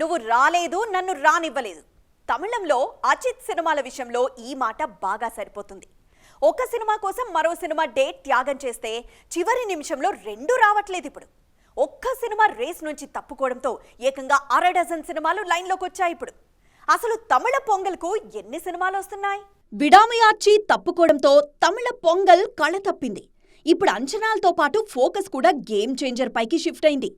నువ్వు రాలేదు నన్ను రానివ్వలేదు. తమిళంలో అజిత్ సినిమాల విషయంలో ఈ మాట బాగా సరిపోతుంది. ఒక సినిమా కోసం మరో సినిమా డేట్ త్యాగం చేస్తే చివరి నిమిషంలో రెండు రావట్లేదు ఇప్పుడు. ఒక్క సినిమా రేస్ నుంచి తప్పుకోవడంతో ఏకంగా అర డజన్ సినిమాలు లైన్లోకి వచ్చాయి ఇప్పుడు. అసలు తమిళ పొంగల్కు ఎన్ని సినిమాలు వస్తున్నాయి? విడామయార్చి తప్పుకోవడంతో తమిళ పొంగల్ కళ తప్పింది. ఇప్పుడు అంచనాలతో పాటు ఫోకస్ కూడా గేమ్ చేంజర్ పైకి షిఫ్ట్ అయింది.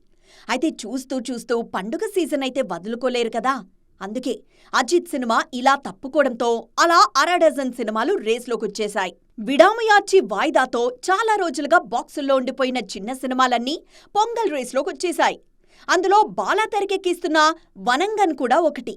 అయితే చూస్తూ చూస్తూ పండుగ సీజన్ అయితే వదులుకోలేరు కదా. అందుకే అజిత్ సినిమా ఇలా తప్పుకోవడంతో అలా అర డజన్ సినిమాలు రేస్లోకొచ్చేశాయి. విడామయార్చి వాయిదాతో చాలా రోజులుగా బాక్సుల్లో ఉండిపోయిన చిన్న సినిమాలన్నీ పొంగల్ రేస్లోకొచ్చేశాయి. అందులో బాలా తెరకెక్కిస్తున్న వనంగన్ కూడా ఒకటి.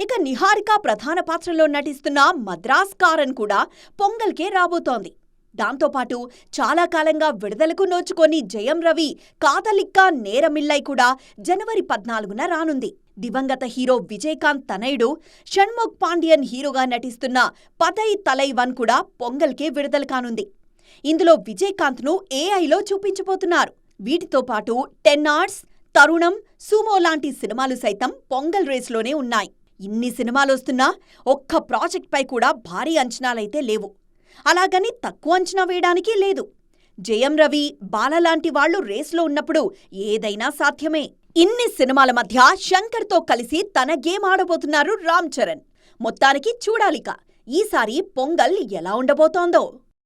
ఇక నిహారిక ప్రధాన పాత్రలో నటిస్తున్న మద్రాస్ కారన్ కూడా పొంగల్కే రాబోతోంది. దాంతోపాటు చాలా కాలంగా విడుదలకు నోచుకొని జయం రవి కాదలిక్క నేరమిల్లై కూడా జనవరి పద్నాలుగున రానుంది. దివంగత హీరో విజయకాంత్ తనయుడు షణ్ముఖ్ పాండియన్ హీరోగా నటిస్తున్న పతై తలై వన్ కూడా పొంగల్కే విడుదల కానుంది. ఇందులో విజయకాంత్ను ఏఐలో చూపించబోతున్నారు. వీటితో పాటు టెన్ ఆర్ట్స్ తరుణం సుమో లాంటి సినిమాలు సైతం పొంగల్ రేస్లోనే ఉన్నాయి. ఇన్ని సినిమాలొస్తున్నా ఒక్క ప్రాజెక్ట్పై కూడా భారీ అంచనాలైతే లేవు. అలాగని తక్కువ అంచనా వేయడానికి లేదు. జయం రవి బాలలాంటి వాళ్ళు రేస్లో ఉన్నప్పుడు ఏదైనా సాధ్యమే. ఇన్ని సినిమాల మధ్య శంకర్తో కలిసి తన గేమ్ ఆడబోతున్నారు రామ్ చరణ్. మొత్తానికి చూడాలిక. ఈసారి పొంగల్ ఎలా ఉండబోతోందో.